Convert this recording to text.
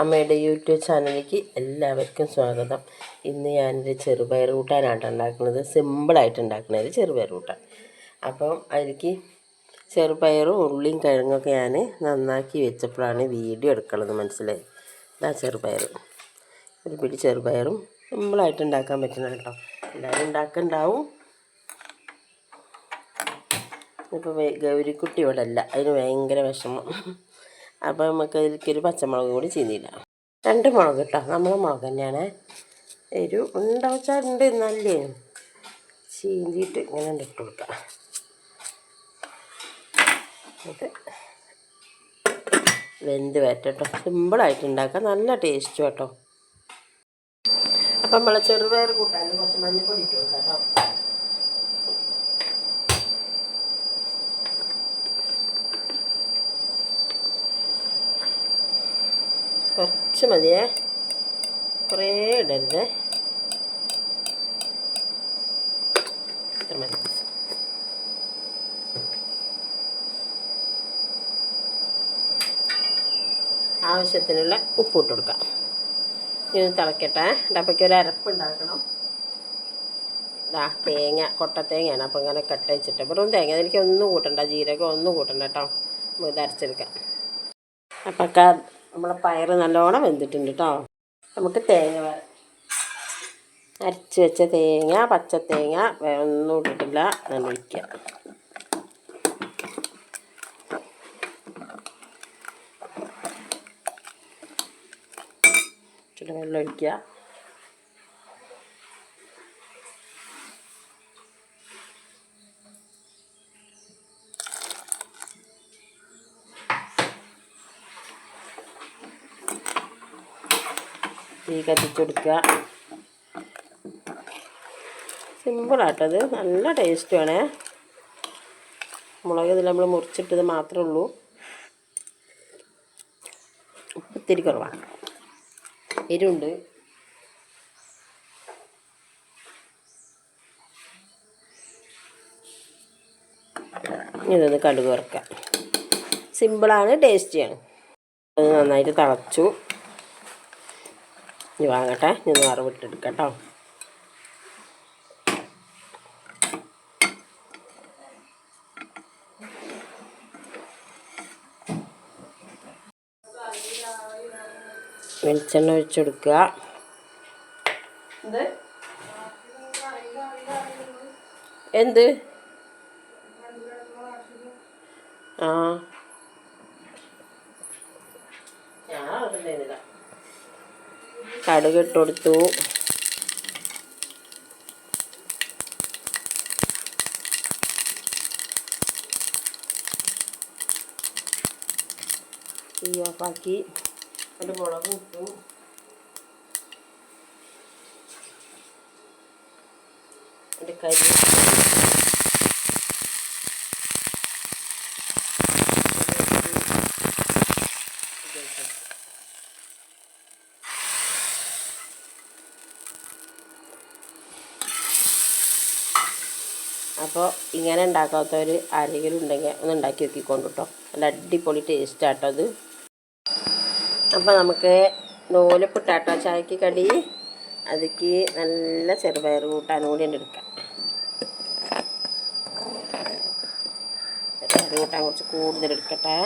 അമ്മയുടെ യൂട്യൂബ് ചാനലിലേക്ക് എല്ലാവർക്കും സ്വാഗതം. ഇന്ന് ഞാനൊരു ചെറുപയർ കൂട്ടാനാണ് ഉണ്ടാക്കുന്നത്. സിമ്പിളായിട്ട് ഉണ്ടാക്കുന്ന ഒരു ചെറുപയർ കൂട്ടാൻ. അപ്പം അതിലേക്ക് ചെറുപയറും ഉള്ളിയും കിഴങ്ങൊക്കെ ഞാൻ നന്നാക്കി വെച്ചപ്പോഴാണ് വീഡിയോ എടുക്കുന്നത് മനസ്സിലായി. ഇതാ ചെറുപയർ. ഒരു പിടി ചെറുപയറും സിമ്പിളായിട്ട് ഉണ്ടാക്കാൻ പറ്റുന്ന കേട്ടോ. എല്ലാവരും ഉണ്ടാക്കുന്നുണ്ടാവും ഇപ്പോൾ ഗൗരിക്കുട്ടി ഇവിടെ അല്ല. അതിന് ഭയങ്കര വിഷമം. അപ്പോൾ നമുക്ക് ഇതിലേക്കൊരു പച്ചമുളക് കൂടി ചീന്തിയില്ല രണ്ട് മുളക് കേട്ടോ. നമ്മളെ മുളക് തന്നെയാണ്. ഒരു ഉണ്ടാവച്ചാൽ ഉണ്ട് നല്ലേ ചീന്തിയിട്ട് ഇങ്ങനെ ഇട്ട് കൊടുക്കാം. എന്നിട്ട് വെന്ത് വരട്ടോ സിമ്പിളായിട്ട് ഉണ്ടാക്കാം. നല്ല ടേസ്റ്റ് കേട്ടോ അപ്പം നമ്മളെ ചെറുപയർ കൂട്ടാൻ കുറച്ച് മഞ്ഞൾ കൊടുക്കാം കുറച്ച് മതിയേ. കുറേ ഇടല്ലേ ഇത്ര മതി. ആവശ്യത്തിനുള്ള ഉപ്പ് ഇട്ട് കൊടുക്കാം. ഇനി തിളക്കട്ടെ. ഡപ്പയ്ക്ക് ഒരു അരപ്പ് ഉണ്ടാക്കണം. ഇതാ തേങ്ങ കൊട്ട തേങ്ങയാണ്. അപ്പോൾ ഇങ്ങനെ കട്ട് വെച്ചിട്ട് വെറും തേങ്ങ അതിലേക്ക് ഒന്നും കൂട്ടണ്ട. ജീരകം ഒന്നും കൂട്ടണ്ട കേട്ടോ. നമുക്ക് ഇത് അരച്ചെടുക്കാം. അപ്പം നമ്മളെ പയർ നല്ലോണം വെന്തിട്ടുണ്ട് കേട്ടോ നമുക്ക് തേങ്ങ അരച്ച് വെച്ച തേങ്ങ പച്ച തേങ്ങ ഒന്നും ഇട്ടിട്ടില്ല. നല്ല വയ്ക്കുക വെള്ളം ഒഴിക്കുക തീ കത്തിച്ചെടുക്കുക. സിമ്പിളാട്ടത് നല്ല ടേസ്റ്റ് വേണേ മുളക് ഇതിൽ നമ്മൾ മുറിച്ചിട്ടത് മാത്രമേ ഉള്ളൂ. ഉപ്പ് ഇത്തിരി കുറവാണ് എരിവുണ്ട്. ഇതൊന്ന് കടുക് വറക്കാം. സിമ്പിളാണ് ടേസ്റ്റിയാണ്. നന്നായിട്ട് തിളച്ചു. ഇനി വാങ്ങട്ടെ. ഇനി വറവിട്ടെടുക്കാം കേട്ടോ വെളിച്ചെണ്ണ ഒഴിച്ചെടുക്കുക. എന്ത്? ആ. കടുക് ഇട്ട് കൊടുത്തു. തീ ഓഫാക്കി. ഒരു മുളക് ഇട്ടു. ഒരു കരി അപ്പോൾ ഇങ്ങനെ ഉണ്ടാക്കാത്തവർ ആരെങ്കിലും ഉണ്ടെങ്കിൽ ഒന്ന് ഉണ്ടാക്കി നോക്കിക്കൊണ്ട് കേട്ടോ നല്ല അടിപൊളി ടേസ്റ്റ് ആട്ടോ അത് അപ്പോൾ നമുക്ക് നൂലപ്പിട്ടാട്ടോ ചായക്ക് കടി. അതിക്ക് നല്ല ചെറുപയർ കൂട്ടാനും കൂടി എടുക്കാം. ചെറുപയർ കൂട്ടാൻ കുറച്ച് കൂടുതൽ എടുക്കട്ടെ.